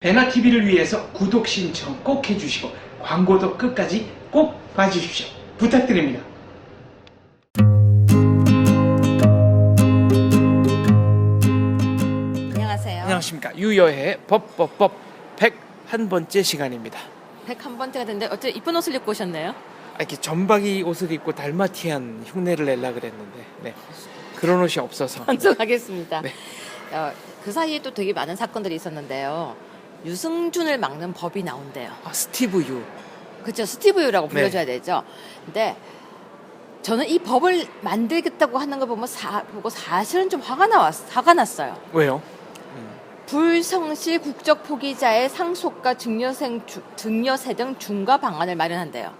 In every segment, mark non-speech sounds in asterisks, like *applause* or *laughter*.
베나TV를 위해서 구독 신청 꼭 해주시고 광고도 끝까지 꼭 봐주십시오. 부탁드립니다. 안녕하세요. 안녕하십니까. 유여의 법법법 101번째 시간입니다. 101번째가 됐는데 어째 이쁜 옷을 입고 오셨네요. 아, 이렇게 점박이 옷을 입고 달마티안 흉내를 내려 그랬는데 네. 그런 옷이 없어서 *laughs* 방송하겠습니다. 네. 어, 그 사이에 또 되게 많은 사건들이 있었는데요. 유승준을 막는 법이 나온대요. 아, 스티브 유 그렇죠. 스티브 유라고 네. 불러줘야 되죠. 근데 저는 이 법을 만들겠다고 하는 거 보면 사, 보고 사실은 좀 화가 나왔, 화가 났어요. 왜요? 불성실 국적 포기자의 상속과 증여생, 주- 증여세 등 중과 방안을 마련한대요.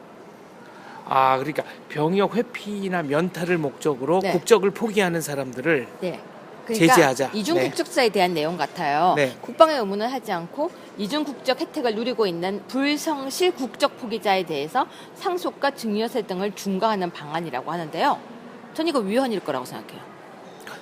아 그러니까 병역 회피나 면탈을 목적으로 네. 국적을 포기하는 사람들을 네. 그러니까 제재하자. 이중 네. 국적자에 대한 내용 같아요. 네. 국방의 의무는 하지 않고 이중 국적 혜택을 누리고 있는 불성실 국적 포기자에 대해서 상속과 증여세 등을 중과하는 방안이라고 하는데요. 전 이거 위헌일 거라고 생각해요.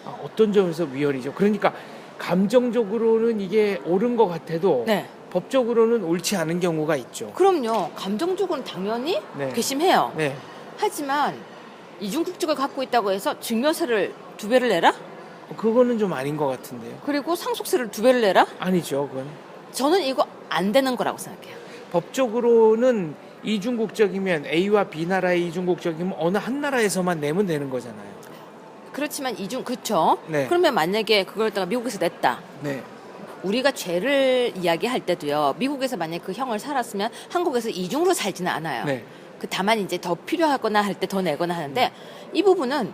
아, 어떤 점에서 위헌이죠. 그러니까 감정적으로는 이게 옳은 것 같아도 네. 법적으로는 옳지 않은 경우가 있죠. 그럼요. 감정적으로는 당연히 네. 괘씸해요. 네. 하지만 이중 국적을 갖고 있다고 해서 증여세를 두 배를 내라? 그거는 좀 아닌 것 같은데요. 그리고 상속세를 두 배를 내라? 아니죠, 그건. 저는 이거 안 되는 거라고 생각해요. 법적으로는 이중국적이면 A와 B 나라의 이중국적이면 어느 한 나라에서만 내면 되는 거잖아요. 그렇지만 이중 그쵸? 네. 그러면 만약에 그걸 갖다가 미국에서 냈다. 네. 우리가 죄를 이야기할 때도요. 미국에서 만약 그 형을 살았으면 한국에서 이중으로 살지는 않아요. 네. 그 다만 이제 더 필요하거나 할 때 더 내거나 하는데 이 부분은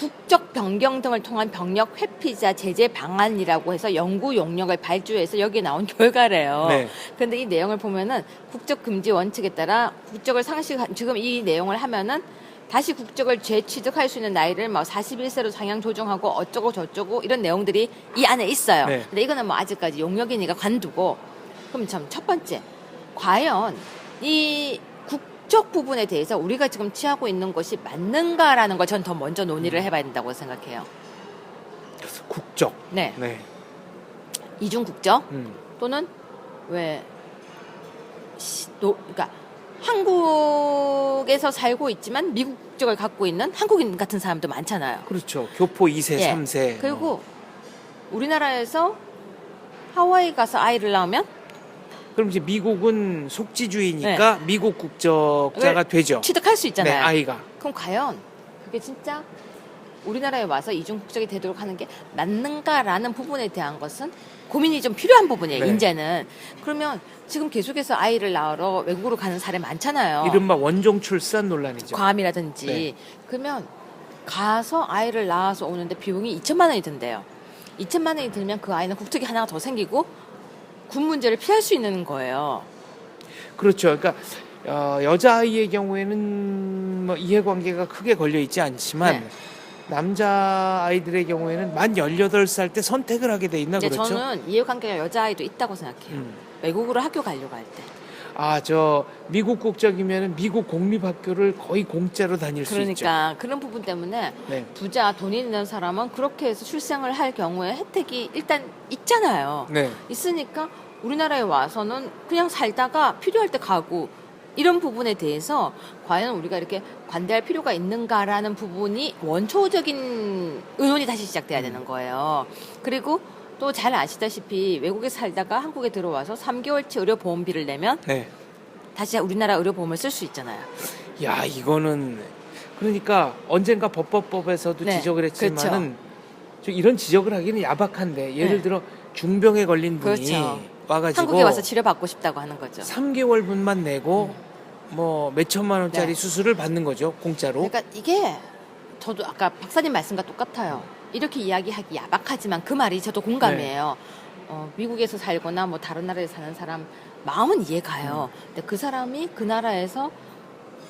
국적 변경 등을 통한 병력 회피자 제재 방안이라고 해서 연구 용역을 발주해서 여기에 나온 *laughs* 결과래요. 네. 그런데 이 내용을 보면은 국적 금지 원칙에 따라 국적을 상실 지금 이 내용을 하면은 다시 국적을 재취득할 수 있는 나이를 뭐 41세로 상향 조정하고 어쩌고 저쩌고 이런 내용들이 이 안에 있어요. 네. 근데 이거는 뭐 아직까지 용역이니까 관두고 그럼 참 첫 번째 과연 이 국 적 부분에 대해서 우리가 지금 취하고 있는 것이 맞는가라는 걸 전 더 먼저 논의를 해봐야 된다고 생각해요. 국적. 네, 네. 이중 국적 음. 또는 왜 시, 노, 그러니까 한국에서 살고 있지만 미국 국적을 갖고 있는 한국인 같은 사람도 많잖아요. 그렇죠. 교포 2세, 예. 3세. 그리고 우리나라에서 하와이 가서 아이를 낳으면 그럼 이제 미국은 속지주의니까 미국 국적자가 되죠. 취득할 수 네, 있잖아요. 아이가. 그럼 과연 그게 진짜 우리나라에 와서 이중 국적이 되도록 하는 게 맞는가라는 부분에 대한 것은 고민이 좀 필요한 부분이에요. 네. 이제는 그러면 지금 계속해서 아이를 낳으러 외국으로 가는 사례 많잖아요. 이른바 원종 출산 논란이죠. 괌이라든지 네. 그러면 가서 아이를 낳아서 오는데 비용이 2천만 원이 든대요. 2천만 원이 들면 그 아이는 국적이 하나가 더 생기고 군 문제를 피할 수 있는 거예요. 그렇죠. 그러니까 어, 여자 아이의 경우에는 뭐 이해관계가 크게 걸려 있지 않지만 네. 남자 아이들의 경우에는 만 18살 때 선택을 하게 돼 있나 이제 그렇죠? 저는 이해관계가 여자아이도 있다고 생각해요. 음. 외국으로 학교 가려고 할 때. 아, 저 미국 국적이면 미국 공립학교를 거의 공짜로 다닐 수 있죠. 그러니까 그런 부분 때문에 네. 부자 돈 있는 사람은 그렇게 해서 출생을 할 경우에 혜택이 일단 있잖아요. 네. 있으니까 우리나라에 와서는 그냥 살다가 필요할 때 가고 이런 부분에 대해서 과연 우리가 이렇게 관대할 필요가 있는가라는 부분이 원초적인 의논이 다시 시작돼야 되는 거예요. 그리고 또 잘 아시다시피 외국에 살다가 한국에 들어와서 3개월치 의료 보험비를 내면 네. 다시 우리나라 의료 보험을 쓸 수 있잖아요. 야, 이거는 그러니까 언젠가 법법법에서도 네, 지적을 했지만은 저 이런 지적을 하기는 야박한데 예를 네. 들어 중병에 걸린 분이 그렇죠. 와가지고 한국에 와서 치료받고 싶다고 하는 거죠. 3개월 분만 내고 뭐 몇 천만 원짜리 네. 수술을 받는 거죠 공짜로. 그러니까 이게 저도 아까 박사님 말씀과 똑같아요. 이렇게 이야기하기 야박하지만 그 말이 저도 공감이에요. 어, 미국에서 살거나 뭐 다른 나라에 사는 사람 마음은 이해가요. 근데 그 사람이 그 나라에서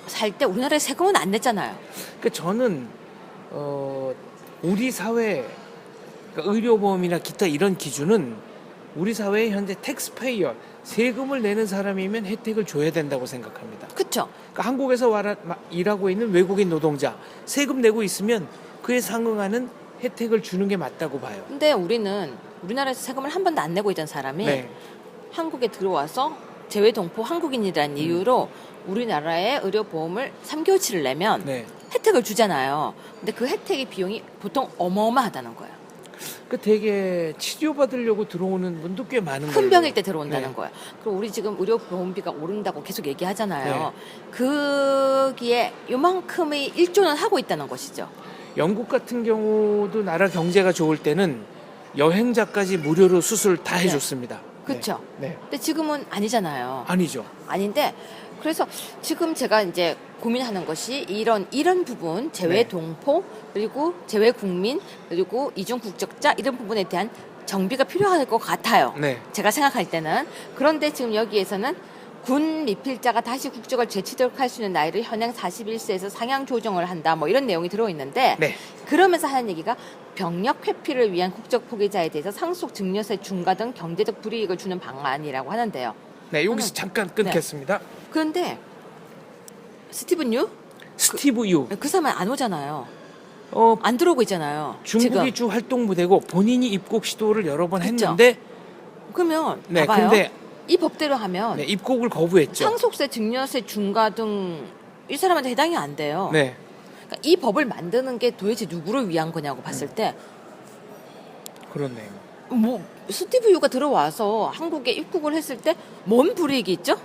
살 때 우리나라에 세금은 안 냈잖아요. 그러니까 저는 어 우리 사회 그러니까 의료보험이나 기타 이런 기준은 우리 사회의 현재 텍스페이어 세금을 내는 사람이면 혜택을 줘야 된다고 생각합니다. 그쵸? 그러니까 한국에서 와라- 마- 일하고 있는 외국인 노동자 세금 내고 있으면 그에 상응하는 혜택을 주는 게 맞다고 봐요. 근데 우리는 우리나라에서 세금을 한 번도 안 내고 있던 사람이 네. 한국에 들어와서 재외 동포 한국인이라는 이유로 우리나라의 의료 보험을 3개월치를 내면 네. 혜택을 주잖아요. 근데 그 혜택의 비용이 보통 어마어마하다는 거예요. 그 되게 치료받으려고 들어오는 분도 꽤 많은 거예요. 큰 병일 때 들어온다는 네. 거예요. 그리고 우리 지금 의료 보험비가 오른다고 계속 얘기하잖아요. 네. 거기에 요만큼의 1조는 하고 있다는 것이죠. 영국 같은 경우도 나라 경제가 좋을 때는 여행자까지 무료로 수술 다 네. 해줬습니다. 그쵸. 네. 네. 근데 지금은 아니잖아요. 아니죠. 아닌데 그래서 지금 제가 이제 고민하는 것이 이런 이런 부분 재외 네. 동포 그리고 재외 국민 그리고 이중 국적자 이런 부분에 대한 정비가 필요할 것 같아요. 네. 제가 생각할 때는 그런데 지금 여기에서는 군 미필자가 다시 국적을 재취득할 수 있는 나이를 현행 41세에서 상향 조정을 한다 뭐 이런 내용이 들어 있는데 네. 그러면서 하는 얘기가 병력 회피를 위한 국적 포기자에 대해서 상속 증여세 중과 등 경제적 불이익을 주는 방안이라고 하는데요. 네. 여기서 저는- 잠깐 끊겠습니다. 그런데 스티븐 유? 스티브 유. 그 사람 안 오잖아요. 어, 안 들어오고 있잖아요. 중국이. 주 활동 부대고 본인이 입국 시도를 여러 번 그쵸. 했는데 그러면 네. 봐봐요. 근데 이 법대로 하면 네, 입국을 거부했죠. 상속세, 증여세, 중과 등 이 사람한테 해당이 안 돼요. 네. 그러니까 이 법을 만드는 게 도대체 누구를 위한 거냐고 봤을 음. 때, 그렇네요. 뭐 스티브 유가 들어와서 한국에 입국을 했을 때 뭔 불이익이 있죠?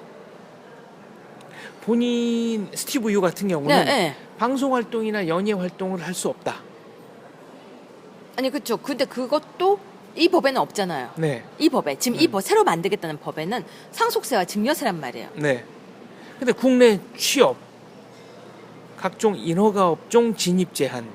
본인 스티브 유 같은 네, 경우는 네. 방송 활동이나 연예 활동을 할 수 없다. 아니 그렇죠. 근데 그것도 이 법에는 없잖아요. 네. 이 법에 지금 이 음. 법 새로 만들겠다는 법에는 상속세와 증여세란 말이에요. 네. 근데 국내 취업 각종 인허가 업종 진입 제한.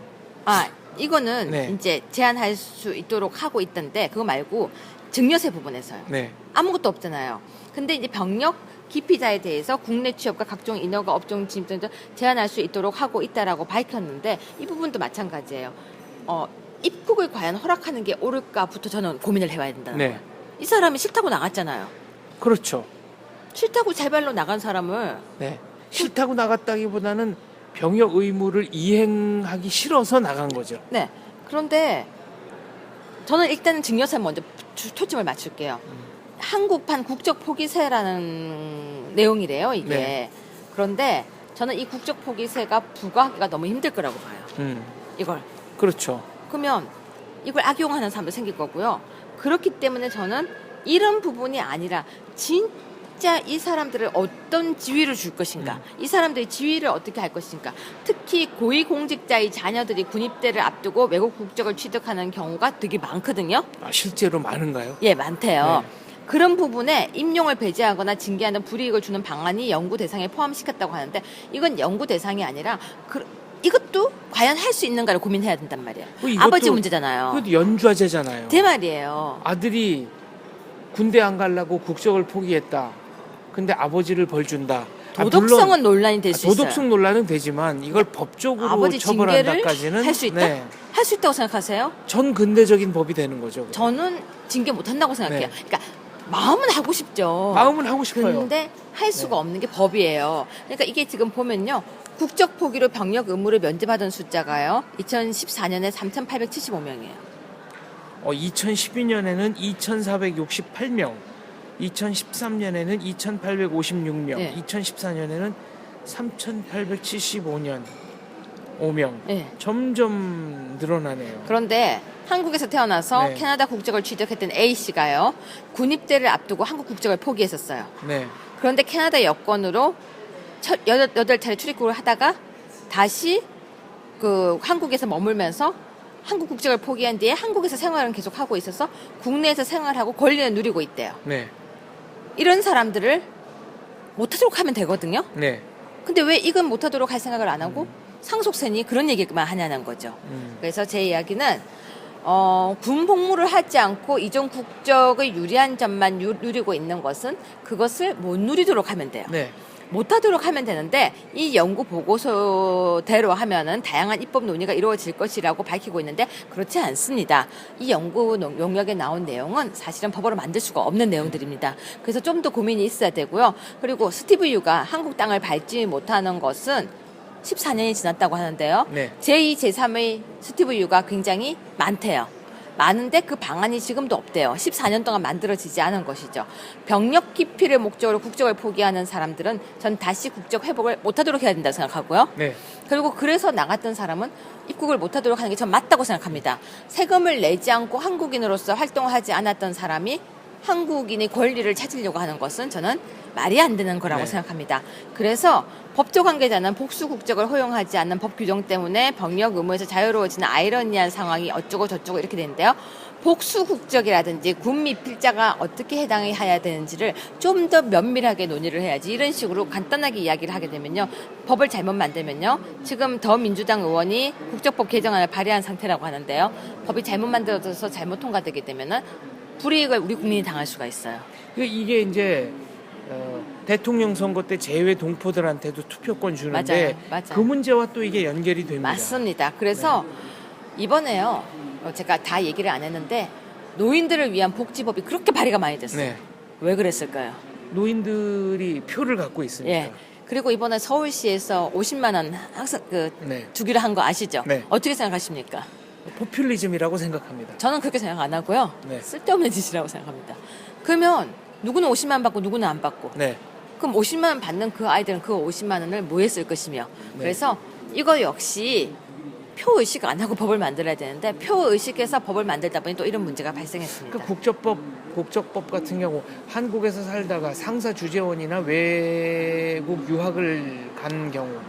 아 이거는 네. 이제 제한할 수 있도록 하고 있던데 그거 말고 증여세 부분에서요. 네. 아무것도 없잖아요. 근데 이제 병력 기피자에 대해서 국내 취업과 각종 인허가 업종 진입 등을 제한할 수 있도록 하고 있다라고 밝혔는데 이 부분도 마찬가지예요. 어, 입국을 과연 허락하는 게 옳을까부터 저는 고민을 해봐야 된다는 네. 거예요. 이 사람이 싫다고 나갔잖아요. 그렇죠. 싫다고 제발로 나간 사람을 네. 싫다고 나갔다기보다는 병역 의무를 이행하기 싫어서 나간 거죠. 네. 그런데 저는 일단은 증여세 먼저 주- 초점을 맞출게요. 음. 한국판 국적 포기세라는 내용이래요, 이게. 네. 그런데 저는 이 국적 포기세가 부과하기가 너무 힘들 거라고 봐요. 음. 이걸. 그렇죠. 그러면 이걸 악용하는 사람도 생길 거고요. 그렇기 때문에 저는 이런 부분이 아니라 진짜 이 사람들을 어떤 지위를 줄 것인가, 음. 이 사람들의 지위를 어떻게 할 것인가. 특히 고위공직자의 자녀들이 군입대를 앞두고 외국 국적을 취득하는 경우가 되게 많거든요. 아, 실제로 많은가요? 예, 많대요. 네. 그런 부분에 임용을 배제하거나 징계하는 불이익을 주는 방안이 연구 대상에 포함시켰다고 하는데 이건 연구 대상이 아니라 그, 이것도 과연 할 수 있는가를 고민해야 된단 말이에요. 그 이것도- 아버지 문제잖아요. 그것도 연좌제잖아요. 제 말이에요. 아들이 군대 안 가려고 국적을 포기했다. 근데 아버지를 벌 준다. 아, 도덕성은 논란이 될수 있어요. 도덕성 논란은 되지만 이걸 법적으로 아버지 징계를 처벌한다까지는 할수 있다? 네. 할 수 있다고 생각하세요? 전 근대적인 법이 되는 거죠. 그럼. 저는 징계 못 한다고 생각해요. 네. 그러니까 마음은 하고 싶죠. 마음은 하고 싶어요. 근데 할 수가 네. 없는 게 법이에요. 그러니까 이게 지금 보면요. 국적 포기로 병력 의무를 면제받은 숫자가요. 2014년에 3,875명이에요. 어, 2012년에는 2,468명, 2013년에는 2,856명, 네. 2014년에는 3,875년 5명. 네. 점점 늘어나네요. 그런데 한국에서 태어나서 네. 캐나다 국적을 취득했던 A 씨가요. 군입대를 앞두고 한국 국적을 포기했었어요. 네. 그런데 캐나다 여권으로 첫 여덟, 여덟 차례 출입국을 하다가 다시 그 한국에서 머물면서 한국 국적을 포기한 뒤에 한국에서 생활은 계속 하고 있어서 국내에서 생활하고 권리를 누리고 있대요. 네. 이런 사람들을 못하도록 하면 되거든요. 네. 근데 왜 이건 못하도록 할 생각을 안 하고 상속세니 그런 얘기만 하냐는 거죠. 음. 그래서 제 이야기는 어, 군 복무를 하지 않고 이종 국적의 유리한 점만 유- 누리고 있는 것은 그것을 못 누리도록 하면 돼요. 네. 못하도록 하면 되는데 이 연구 보고서대로 하면은 다양한 입법 논의가 이루어질 것이라고 밝히고 있는데 그렇지 않습니다. 이 연구 농- 용역에 나온 내용은 사실은 법으로 만들 수가 없는 내용들입니다. 그래서 좀 더 고민이 있어야 되고요. 그리고 스티브 유가 한국 땅을 밟지 못하는 것은 14년이 지났다고 하는데요. 네. 제2, 제3의 스티브 유가 굉장히 많대요. 많은데 그 방안이 지금도 없대요. 14년 동안 만들어지지 않은 것이죠. 병력 기피를 목적으로 국적을 포기하는 사람들은 전 다시 국적 회복을 못하도록 해야 된다고 생각하고요. 네. 그리고 그래서 나갔던 사람은 입국을 못하도록 하는 게 전 맞다고 생각합니다. 세금을 내지 않고 한국인으로서 활동하지 않았던 사람이 한국인의 권리를 찾으려고 하는 것은 저는 말이 안 되는 거라고 네. 생각합니다. 그래서 법조 관계자는 복수 국적을 허용하지 않는 법 규정 때문에 병력 의무에서 자유로워지는 아이러니한 상황이 어쩌고 저쩌고 이렇게 되는데요. 복수 국적이라든지 군미 필자가 어떻게 해당해야 되는지를 좀 더 면밀하게 논의를 해야지 이런 식으로 간단하게 이야기를 하게 되면요 법을 잘못 만들면요 지금 더 민주당 의원이 국적법 개정안을 발의한 상태라고 하는데요 법이 잘못 만들어져서 잘못 통과되게 되면은 불이익을 우리 국민이 당할 수가 있어요. 그 이게 이제 어, 대통령 선거 때 제외 동포들한테도 투표권 주는데 맞아요. 맞아요. 그 문제와 또 이게 연결이 됩니다. 맞습니다. 그래서 이번에요 어, 제가 다 얘기를 안 했는데 노인들을 위한 복지법이 그렇게 발의가 많이 됐어요. 네. 왜 그랬을까요? 노인들이 표를 갖고 있으니까. 예. 그리고 이번에 서울시에서 50만 원 학생 그 네. 주기로 한 거 아시죠? 네. 어떻게 생각하십니까? 포퓰리즘이라고 생각합니다. 저는 그렇게 생각 안 하고요. 네. 쓸데없는 짓이라고 생각합니다. 그러면 누구는 50만 원 받고 누구는 안 받고 네. 그럼 50만 원 받는 그 아이들은 그 50만 원을 뭐에 쓸 것이며 네. 그래서 이거 역시 표 의식 안 하고 법을 만들어야 되는데 표 의식에서 법을 만들다 보니 또 이런 문제가 발생했습니다. 그 국적법 국적법 같은 경우 한국에서 살다가 상사 주재원이나 외국 유학을 간 경우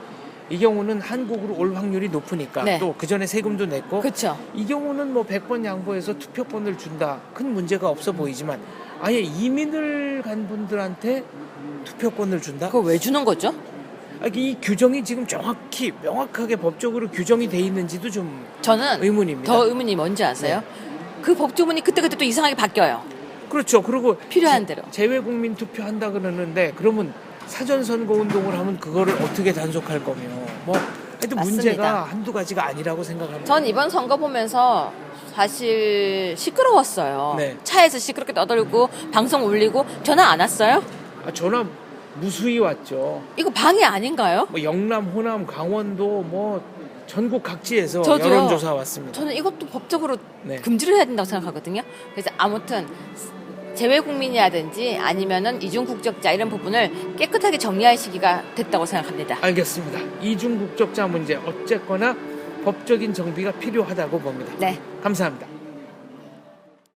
이 경우는 한국으로 올 확률이 높으니까 네. 또그 전에 세금도 냈고 그렇죠. 이 경우는 뭐 100번 양보해서 투표권을 준다. 큰 문제가 없어 보이지만 아예 이민을 간 분들한테 투표권을 준다? 그거 왜 주는 거죠? 아, 이 규정이 지금 정확히 명확하게 법적으로 규정이 돼 있는지도 좀 저는 의문입니다. 더 의문이 뭔지 아세요? 그 법조문이 그때그때 또 이상하게 바뀌어요. 그렇죠. 그리고 필요한 대로. 재외 국민 투표한다 그러는데 그러면 사전 선거 운동을 하면 그거를 어떻게 단속할 거며 뭐 하여튼 맞습니다. 문제가 한두 가지가 아니라고 생각합니다. 전 이번 선거 보면서 사실 시끄러웠어요. 네. 차에서 시끄럽게 떠들고 방송 울리고 전화 안 왔어요? 아, 전화 무수히 왔죠. 이거 방해 아닌가요? 뭐 영남, 호남, 강원도 뭐 전국 각지에서 저도요. 여론조사 왔습니다. 저는 이것도 법적으로 네. 금지를 해야 된다고 생각하거든요. 그래서 아무튼 재외 국민이라든지 아니면은 이중 국적자 이런 부분을 깨끗하게 정리할 시기가 됐다고 생각합니다. 알겠습니다. 이중 국적자 문제 어쨌거나 법적인 정비가 필요하다고 봅니다. 네. 감사합니다.